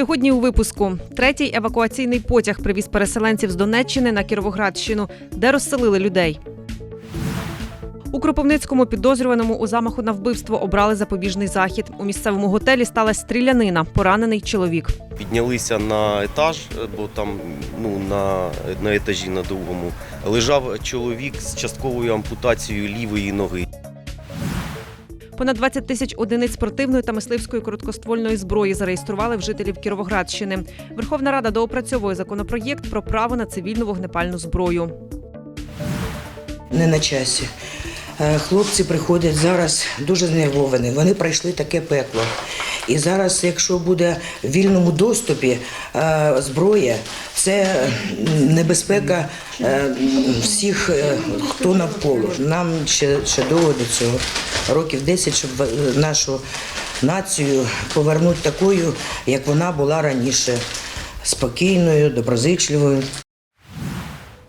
Сьогодні у випуску третій евакуаційний потяг привіз переселенців з Донеччини на Кіровоградщину, де розселили людей. У Кропивницькому підозрюваному у замаху на вбивство обрали запобіжний захід. У місцевому готелі сталася стрілянина, поранений чоловік. Піднялися на етаж, бо там ну, на, на етажі на другому лежав чоловік з частковою ампутацією лівої ноги. Понад 20 тисяч одиниць спортивної та мисливської короткоствольної зброї зареєстрували в жителів Кіровоградщини. Верховна Рада доопрацьовує законопроєкт про право на цивільну вогнепальну зброю. не на часі. Е, Хлопці приходять зараз дуже знервовані. Вони пройшли таке пекло. І зараз, якщо буде в вільному доступі е, зброя, це небезпека е, всіх, хто навколо. Нам ще, ще довго до цього. Років 10, щоб е, нашу націю повернути такою, як вона була раніше. Спокійною, доброзичливою.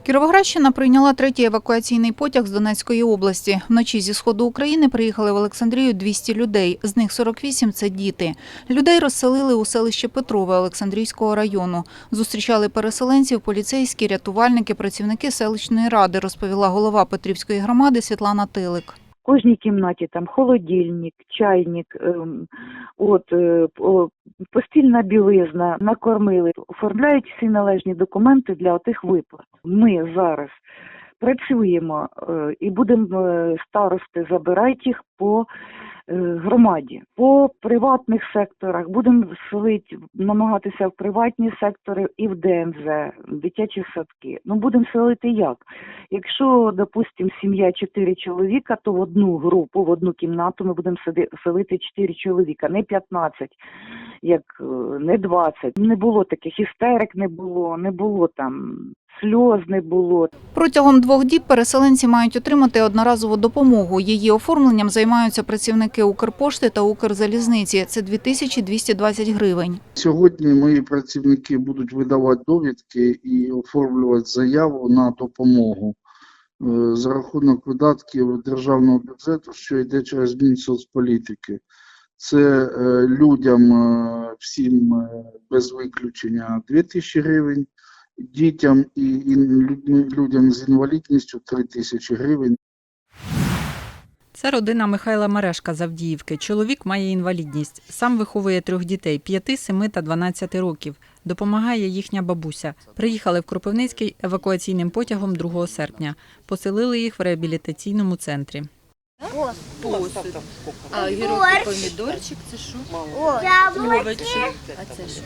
Кіровоградщина прийняла третій евакуаційний потяг з Донецької області. Вночі зі сходу України приїхали в Олександрію 200 людей. З них 48 – це діти. Людей розселили у селище Петрове Олександрійського району. Зустрічали переселенців поліцейські, рятувальники, працівники селищної ради, розповіла голова Петрівської громади Світлана Тилик. Кожній кімнаті там холодильник, чайник, ем, от е, постільна білизна, накормили, оформляють всі належні документи для отих виплат. Ми зараз працюємо е, і будемо е, старости забирати їх по громаді, по приватних секторах. Будемо селити, намагатися в приватні сектори і в ДМЗ, в дитячі садки. Ну будемо селити як? Якщо, допустимо, сім'я чотири чоловіка, то в одну групу, в одну кімнату ми будемо селити чотири чоловіка, не 15, як е, не 20. Не було таких істерик, не було, не було там сльоз, не було. Протягом двох діб переселенці мають отримати одноразову допомогу. Її оформленням займаються працівники Укрпошти та Укрзалізниці. Це 2220 гривень. Сьогодні мої працівники будуть видавати довідки і оформлювати заяву на допомогу е, за рахунок видатків державного бюджету, що йде через Мінсоцполітики. Це е, людям е, всім е, без виключення 2 тисячі гривень, дітям і людям з інвалідністю 3 тисячі гривень. Це родина Михайла Мерешка з Авдіївки. Чоловік має інвалідність. Сам виховує трьох дітей 5, 7 та 12 років. Допомагає їхня бабуся. Приїхали в Кропивницький евакуаційним потягом 2 серпня. Поселили їх в реабілітаційному центрі. А огірок і помідорчик це що? Овочі. А це що?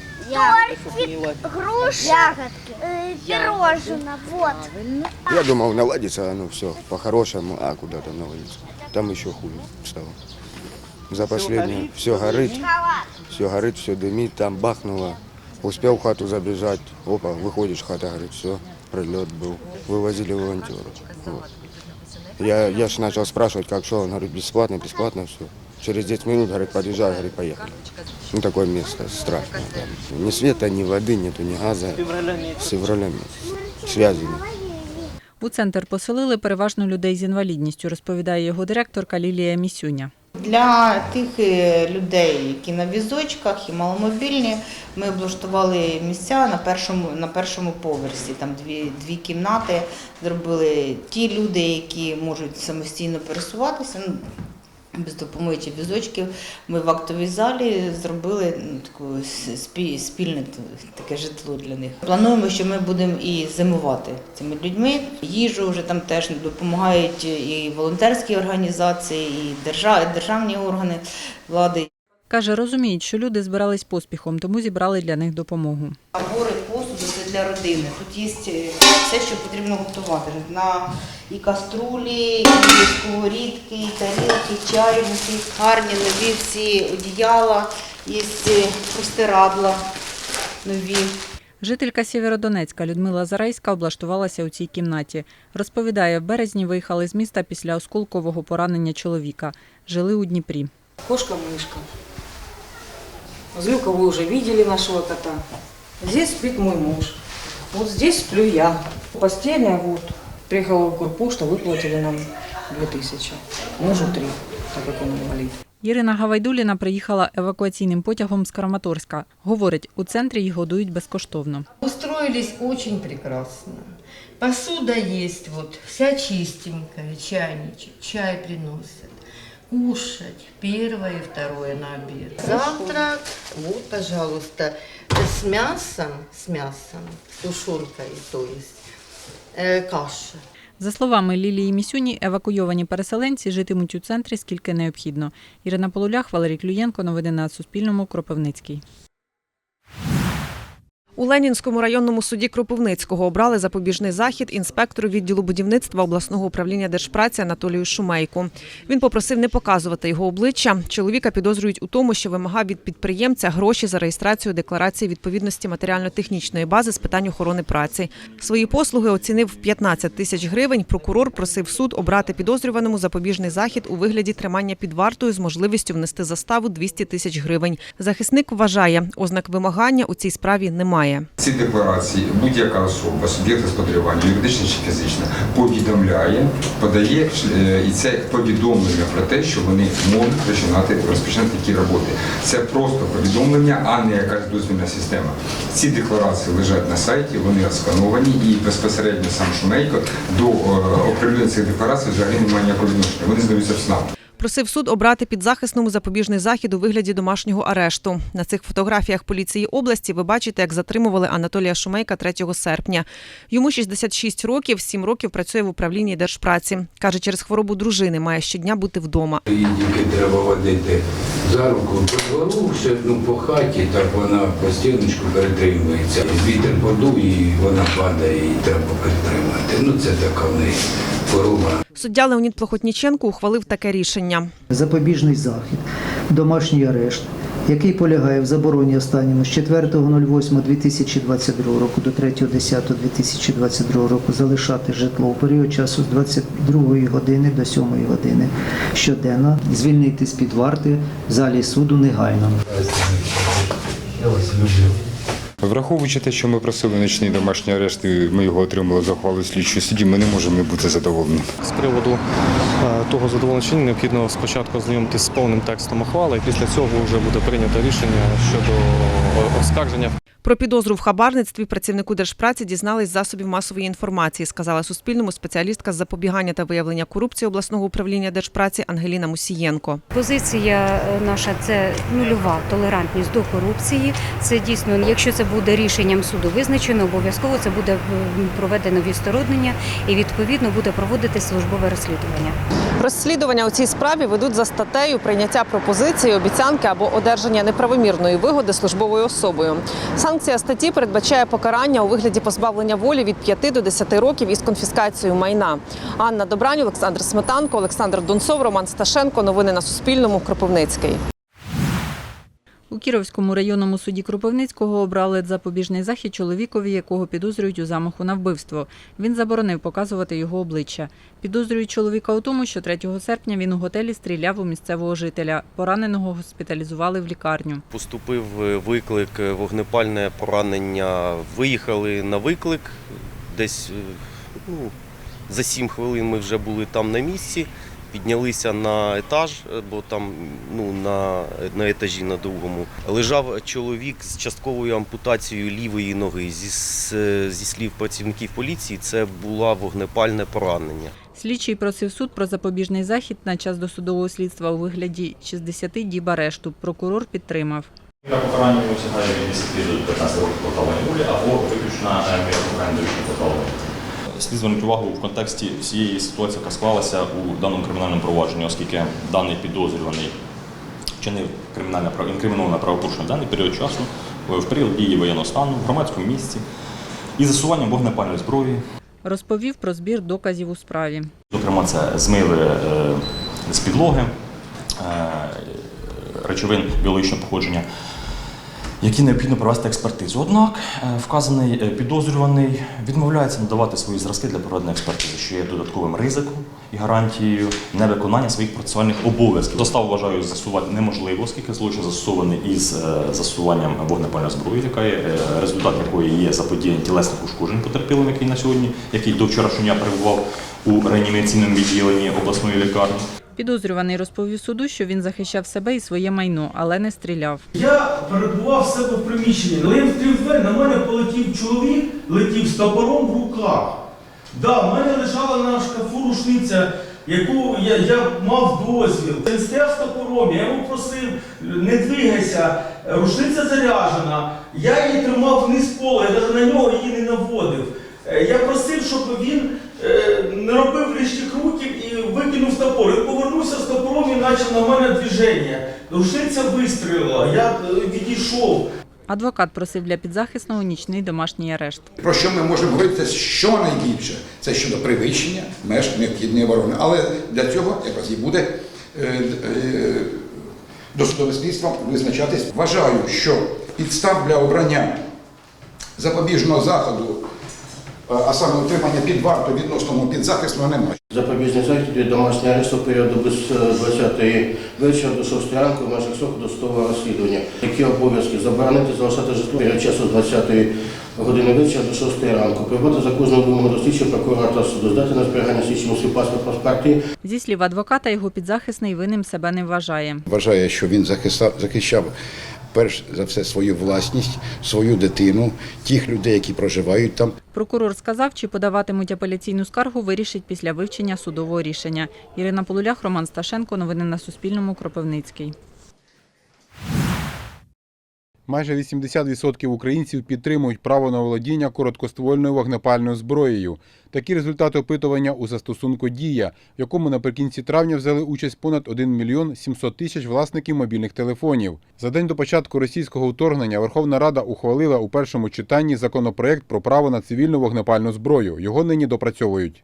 груш, ягодки, э, пирожное, вот. Правильно. Я думал, наладится оно все по-хорошему, а куда там наладится. Там еще хуже стало. За последнее все горит, все горит, все дымит, там бахнуло. Успел в хату забежать, опа, выходишь, хата горит, все, прилет был. Вывозили волонтеров. Вот. Я, я ж начал спрашивать, как что, он говорит, бесплатно, бесплатно все. Через 10 минут, говорит, подъезжай, говорит, поехали. Ну, такое место страшное. Там. Ни света, ни воды нету, ни газа. С февраля месяца. Связи нет. У центр поселили переважно людей з інвалідністю, розповідає його директорка Лілія Місюня. Для тих е, людей, які на візочках і маломобільні, ми облаштували місця на першому, на першому поверсі. Там дві, дві кімнати зробили ті люди, які можуть самостійно пересуватися. Без допомоги чи візочків ми в актовій залі зробили ну, таку спільне таке житло для них. Плануємо, що ми будемо і зимувати цими людьми. Їжу вже там теж допомагають і волонтерські організації, і держа- державні органи влади. Каже, розуміють, що люди збирались поспіхом, тому зібрали для них допомогу. Для родини. Тут є е, все, що потрібно готувати. На і каструлі, і сковорідки, і тарілки, і чайники, гарні нові всі одіяла, є е, простирадла нові. Жителька Сєвєродонецька Людмила Зарайська облаштувалася у цій кімнаті. Розповідає, в березні виїхали з міста після осколкового поранення чоловіка. Жили у Дніпрі. Кошка-мышка. Злюка вы уже видели нашего кота. Здесь спит мой муж. Вот здесь сплю я. Постельная вот. Приехала в Курпошта, выплатили нам 2000. Мужу 3, так как он инвалид. Ірина Гавайдуліна приїхала евакуаційним потягом з Краматорська. Говорить, у центрі їх годують безкоштовно. Устроились очень прекрасно. Посуда есть, вот вся чистенькая, чайничек, чай приносят. Кушать первое и второе на обед. Завтрак, вот, пожалуйста, с мясом, с мясом, с тушенкой, то есть, э, каша. За словами Лілії Місюні, евакуйовані переселенці житимуть у центрі скільки необхідно. Ірина Полулях, Валерій Клюєнко. Новини на Суспільному. Кропивницький. У Ленінському районному суді Кропивницького обрали запобіжний захід інспектору відділу будівництва обласного управління держпраці Анатолію Шумейку. Він попросив не показувати його обличчя. Чоловіка підозрюють у тому, що вимагав від підприємця гроші за реєстрацію декларації відповідності матеріально-технічної бази з питань охорони праці. Свої послуги оцінив в 15 тисяч гривень. Прокурор просив суд обрати підозрюваному запобіжний захід у вигляді тримання під вартою з можливістю внести заставу 200 тисяч гривень. Захисник вважає, ознак вимагання у цій справі немає. Ці декларації будь-яка особа, суб'єкт господарювання, юридична чи фізична, повідомляє, подає е, і це повідомлення про те, що вони можуть починати розпочинати такі роботи. Це просто повідомлення, а не якась дозвільна система. Ці декларації лежать на сайті, вони скановані, і безпосередньо сам Шумейко до е, оприлюднення цих декларацій взагалі немає ніякого відношення. Вони здаються в СНАП. Просив суд обрати підзахисному запобіжний захід у вигляді домашнього арешту. На цих фотографіях поліції області ви бачите, як затримували Анатолія Шумейка 3 серпня. Йому 66 років, 7 років працює в управлінні держпраці. Каже, через хворобу дружини має щодня бути вдома. Її тільки треба водити за руку двору, все, ну, по хаті, так вона по стіночку перетримується. Вітер подує, вона падає, і треба перетримати. Ну це така неї хвороба. Суддя Леонід Плохотніченко ухвалив таке рішення. запобіжний захід, домашній арешт, який полягає в забороні останньому з 4.08.2022 року до 3.10.2022 року залишати житло у період часу з 22 години до 7 години щоденно, звільнити з-під варти в залі суду негайно. Я вас люблю. Враховуючи те, що ми просили нічний домашній арешт, і ми його отримали за ухвалою слідчої судді, ми не можемо бути задоволені. З приводу е, того задоволення необхідно спочатку ознайомитись з повним текстом ухвали, і після цього вже буде прийнято рішення щодо оскарження. Про підозру в хабарництві працівнику держпраці дізнались з засобів масової інформації, сказала Суспільному спеціалістка з запобігання та виявлення корупції обласного управління держпраці Ангеліна Мусієнко. Позиція е, наша це нульова толерантність до корупції. Це дійсно, якщо це буде рішенням суду визначено, обов'язково це буде проведено відсторонення і відповідно буде проводити службове розслідування. Розслідування у цій справі ведуть за статтею прийняття пропозиції, обіцянки або одержання неправомірної вигоди службовою особою. Санкція статті передбачає покарання у вигляді позбавлення волі від 5 до 10 років із конфіскацією майна. Анна Добрань, Олександр Сметанко, Олександр Донцов, Роман Сташенко. Новини на Суспільному. Кропивницький. У Кіровському районному суді Кропивницького обрали запобіжний захід чоловікові, якого підозрюють у замаху на вбивство. Він заборонив показувати його обличчя. Підозрюють чоловіка у тому, що 3 серпня він у готелі стріляв у місцевого жителя. Пораненого госпіталізували в лікарню. Поступив е, виклик, е, вогнепальне поранення. Виїхали на виклик. Десь е, ну, за 7 хвилин ми вже були там на місці. Піднялися на етаж, бо там ну, на, на етажі на другому лежав чоловік з частковою ампутацією лівої ноги. Зі, зі слів працівників поліції, це було вогнепальне поранення. Слідчий просив суд про запобіжний захід на час досудового слідства у вигляді 60 діб арешту. Прокурор підтримав. Міра покарання сягає від 10 до 15 років позбавлення волі або виключна міра покарання довічне позбавлення. Слід звернути увагу в контексті всієї ситуації, яка склалася у даному кримінальному провадженні, оскільки даний підозрюваний вчинив кримінальне інкриміноване правопорушення в даний період часу в період дії воєнного стану в громадському місці із засуванням вогнепальної зброї. Розповів про збір доказів у справі. Зокрема, це змиви е, з підлоги, е, речовин біологічного походження, які необхідно провести експертизу. Однак е, вказаний е, підозрюваний відмовляється надавати свої зразки для проведення експертизи, що є додатковим ризиком і гарантією невиконання своїх процесуальних обов'язків. Доставу вважаю застосувати неможливо, оскільки злочин застосований із е, застосуванням вогнепальної зброї, яка є результат якої є заподіяння тілесних ушкоджень потерпілим, який на сьогодні, який до вчорашнього дня перебував у реанімаційному відділенні обласної лікарні. Підозрюваний розповів суду, що він захищав себе і своє майно, але не стріляв. Я перебував в себе в приміщенні. Коли я відкрив двері, на мене полетів чоловік, летів з топором в руках. Да, в мене лежала на шкафу рушниця, яку я, я мав дозвіл. Він стояв з топором, я йому просив, не двигайся, рушниця заряджена. Я її тримав вниз пола, я навіть на нього її не наводив. Е, Я просив, щоб він не робив лишніх руків і викинув топор. Він повернувся з топором і почав на мене движення. Рушниця вистрілила, я е, відійшов. Адвокат просив для підзахисного нічний домашній арешт. Про що ми можемо говорити щонайбільше? Це щодо перевищення меж необхідної оборони. Але для цього якраз і буде е, е, досудове слідство визначатись. Вважаю, що підстав для обрання запобіжного заходу, е, а саме утримання під варту відносно мого підзахисного немає. Запобіжний захід від домашнього арешту в періоду без 20 вечора до 6 ранку в межах сроку досудового розслідування. Які обов'язки заборонити залишати житло перед часу з 20 години вечора до 6 ранку. Прибути за кожну вимогу до слідчого прокурора суду, здати на зберігання слідчому свій паспорт паспорти, Зі слів адвоката, його підзахисний винним себе не вважає. Вважає, що він захистав, захищав перш за все свою власність, свою дитину, тих людей, які проживають там. Прокурор сказав, чи подаватимуть апеляційну скаргу, вирішить після вивчення судового рішення. Ірина Полулях, Роман Сташенко. Новини на Суспільному. Кропивницький. Майже 80% українців підтримують право на володіння короткоствольною вогнепальною зброєю. Такі результати опитування у застосунку Дія, в якому наприкінці травня взяли участь понад 1 мільйон 700 тисяч власників мобільних телефонів. За день до початку російського вторгнення Верховна Рада ухвалила у першому читанні законопроект про право на цивільну вогнепальну зброю. Його нині допрацьовують.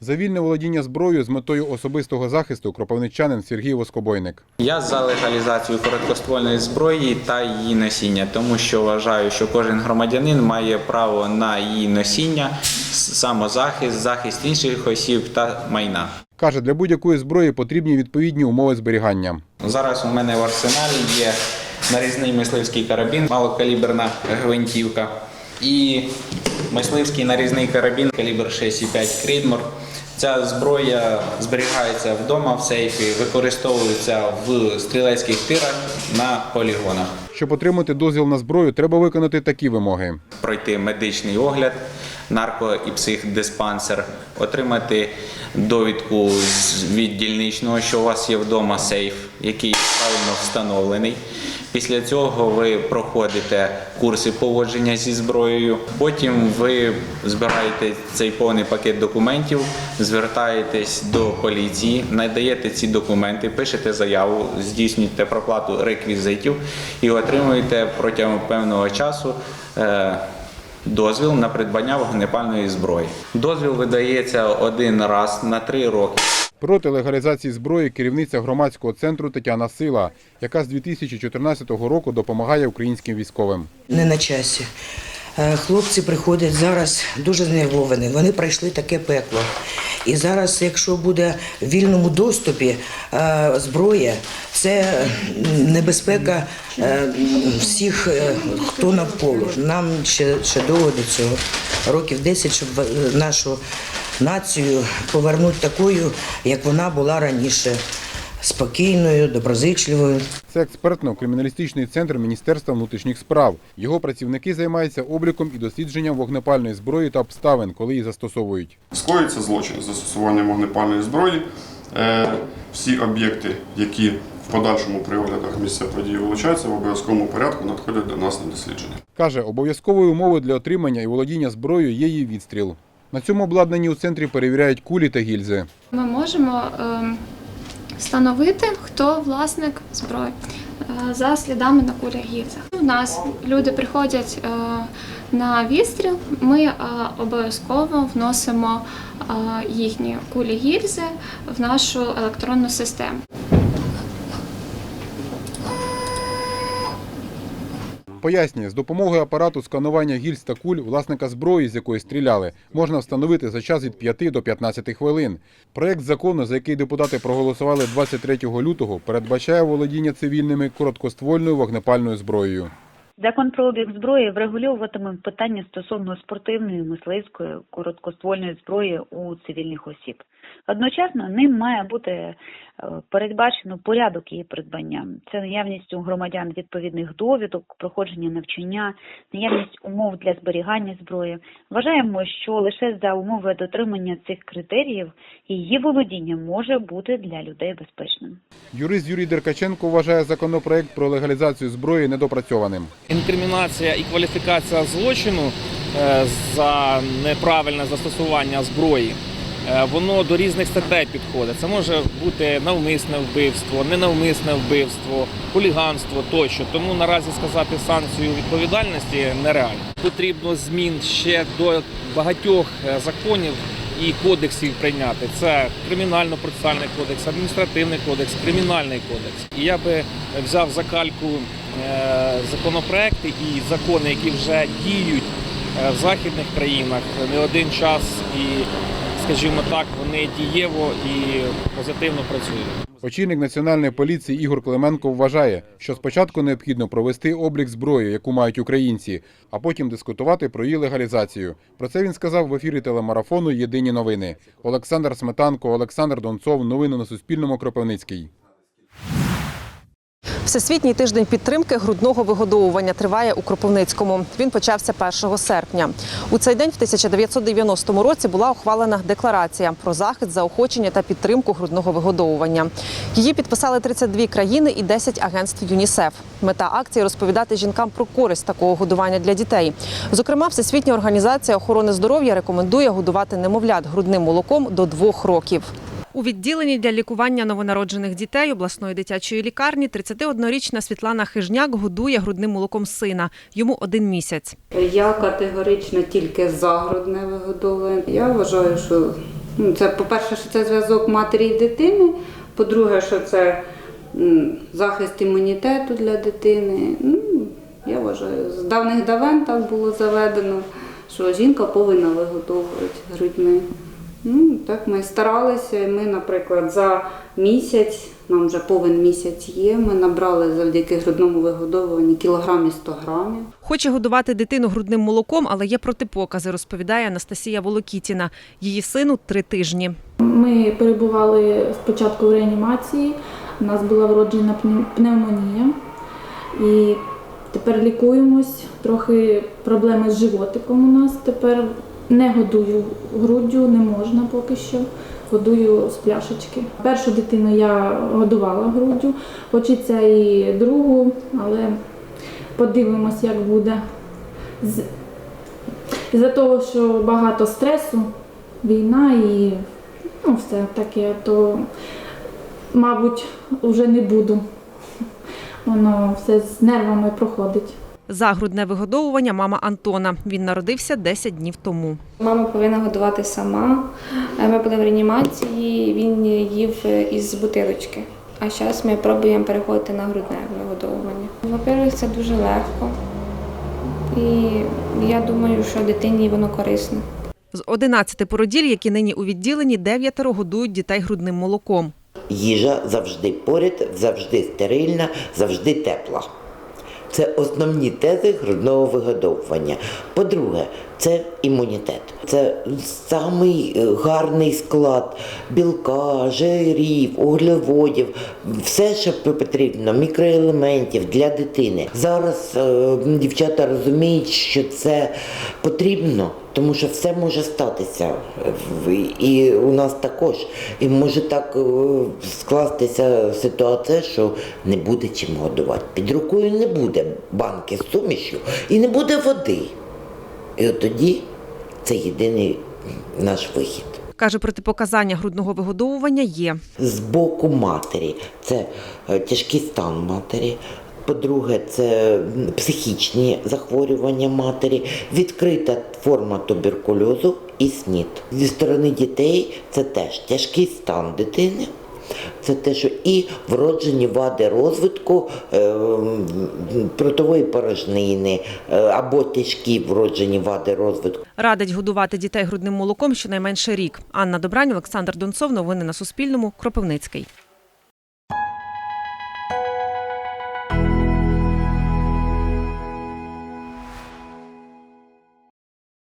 За вільне володіння зброєю з метою особистого захисту кропивничанин Сергій Воскобойник. Я за легалізацію короткоствольної зброї та її носіння, тому що вважаю, що кожен громадянин має право на її носіння, самозахист, захист інших осіб та майна. Каже, для будь-якої зброї потрібні відповідні умови зберігання. Зараз у мене в арсеналі є нарізний мисливський карабін, малокаліберна гвинтівка і мисливський нарізний карабін калібр 6,5 Крідмор. Ця зброя зберігається вдома в сейфі, використовується в стрілецьких тирах на полігонах. Щоб отримати дозвіл на зброю, треба виконати такі вимоги. пройти медичний огляд, нарко і психдиспансер, отримати довідку від дільничного, що у вас є вдома сейф, який правильно встановлений. Після цього ви проходите курси поводження зі зброєю. Потім ви збираєте цей повний пакет документів, звертаєтесь до поліції, надаєте ці документи, пишете заяву, здійснюєте проплату реквізитів і отримуєте протягом певного часу. е, Дозвіл на придбання вогнепальної зброї. Дозвіл видається один раз на три роки. Проти легалізації зброї керівниця громадського центру Тетяна Сила, яка з 2014 року допомагає українським військовим. Не на часі. Е, Хлопці приходять зараз дуже знервовані. Вони пройшли таке пекло. І зараз, якщо буде в вільному доступі е, зброя, це небезпека е, всіх, хто навколо. Нам ще, ще довго до цього. Років 10, щоб нашу націю повернути такою, як вона була раніше. Спокійною, доброзичливою. Це експертно-криміналістичний центр Міністерства внутрішніх справ. Його працівники займаються обліком і дослідженням вогнепальної зброї та обставин, коли її застосовують. Скоїться злочин з застосуванням вогнепальної зброї. Е, Всі об'єкти, які в подальшому при оглядах місця події вилучаються, в обов'язковому порядку надходять до нас на дослідження. Каже, обов'язковою умовою для отримання і володіння зброєю є її відстріл. На цьому обладнанні у центрі перевіряють кулі та гільзи. Ми можемо ем, встановити, хто власник зброї е, за слідами на кулях гільзах. У нас люди приходять е, на відстріл, ми е, обов'язково вносимо їхні кулі гільзи в нашу електронну систему. Пояснює, з допомогою апарату сканування гільз та куль власника зброї, з якої стріляли, можна встановити за час від 5 до 15 хвилин. Проект закону, за який депутати проголосували 23 лютого, передбачає володіння цивільними короткоствольною вогнепальною зброєю. Закон про обіг зброї врегульовуватиме питання стосовно спортивної, мисливської, короткоствольної зброї у цивільних осіб. Одночасно ним має бути е, передбачено порядок її придбання. Це наявність у громадян відповідних довідок, проходження навчання, наявність умов для зберігання зброї. Вважаємо, що лише за умови дотримання цих критеріїв її володіння може бути для людей безпечним. Юрист Юрій Деркаченко вважає законопроект про легалізацію зброї недопрацьованим. Інкримінація і кваліфікація злочину е, за неправильне застосування зброї. е, Воно до різних статей підходить. Це може бути навмисне вбивство, ненавмисне вбивство, хуліганство тощо. Тому наразі сказати санкцію відповідальності нереально. Потрібно змін ще до багатьох е, законів і кодексів прийняти. Це кримінально-процесуальний кодекс, адміністративний кодекс, кримінальний кодекс. І я би взяв за кальку законопроекти і закони, які вже діють е, в західних країнах не один час, і, скажімо так, вони дієво і позитивно працюють. Очільник національної поліції Ігор Клименко вважає, що спочатку необхідно провести облік зброї, яку мають українці, а потім дискутувати про її легалізацію. Про це він сказав в ефірі телемарафону Єдині новини. Олександр Сметанко, Олександр Донцов. Новини на Суспільному. Кропивницький. Всесвітній тиждень підтримки грудного вигодовування триває у Кропивницькому. Він почався 1 серпня. У цей день, в 1990 році, була ухвалена декларація про захист, заохочення та підтримку грудного вигодовування. Її підписали 32 країни і 10 агентств ЮНІСЕФ. Мета акції розповідати жінкам про користь такого годування для дітей. Зокрема, Всесвітня організація охорони здоров'я рекомендує годувати немовлят грудним молоком до двох років. У відділенні для лікування новонароджених дітей обласної дитячої лікарні 31-річна Світлана Хижняк годує грудним молоком сина. Йому один місяць. Я категорично тільки за грудне вигодовування. Я вважаю, що ну, це, по-перше, що це зв'язок матері і дитини. По-друге, що це захист імунітету для дитини. Ну, я вважаю, з давних давен так було заведено, що жінка повинна вигодовувати грудьми. Ну, так ми старалися, і ми, наприклад, за місяць, нам вже повен місяць є, ми набрали завдяки грудному вигодовуванню кілограмів 100 грамів. Хоче годувати дитину грудним молоком, але є протипокази, розповідає Анастасія Волокітіна. Її сину три тижні. Ми перебували спочатку в реанімації, у нас була вроджена пне- пневмонія. І тепер лікуємось. Трохи проблеми з животиком у нас тепер. Не годую груддю, не можна поки що. Годую з пляшечки. Першу дитину я годувала груддю, хочеться і другу, але подивимось, як буде. З- Із-за того, що багато стресу, війна і ну, все таке, то, мабуть, вже не буду. Воно все з нервами проходить. За грудне вигодовування мама Антона. Він народився 10 днів тому. Мама повинна годувати сама. Е, Ми були в реанімації, він їв із бутилочки. А зараз ми пробуємо переходити на грудне вигодовування. Во-первых, це дуже легко. І я думаю, що дитині воно корисне. З 11 породіль, які нині у відділенні, дев'ятеро годують дітей грудним молоком. Їжа завжди поряд, завжди стерильна, завжди тепла. Це основні тези грудного вигодовування. По-друге, це імунітет. Це самий е, гарний склад білка, жирів, углеводів, все, що потрібно, мікроелементів для дитини. Зараз е, дівчата розуміють, що це потрібно, тому що все може статися. І у нас також. І може так е, скластися ситуація, що не буде чим годувати. Під рукою не буде банки з сумішю і не буде води. І от тоді це єдиний наш вихід. Каже, протипоказання грудного вигодовування є. З боку матері це е, тяжкий стан матері. По-друге, це психічні захворювання матері, відкрита форма туберкульозу і СНІД. Зі сторони дітей це теж тяжкий стан дитини. Це те, що і вроджені вади розвитку е, м, порожнини е, або тяжкі вроджені вади розвитку. Радить годувати дітей грудним молоком щонайменше рік. Анна Добрань, Олександр Донцов. Новини на Суспільному. Кропивницький.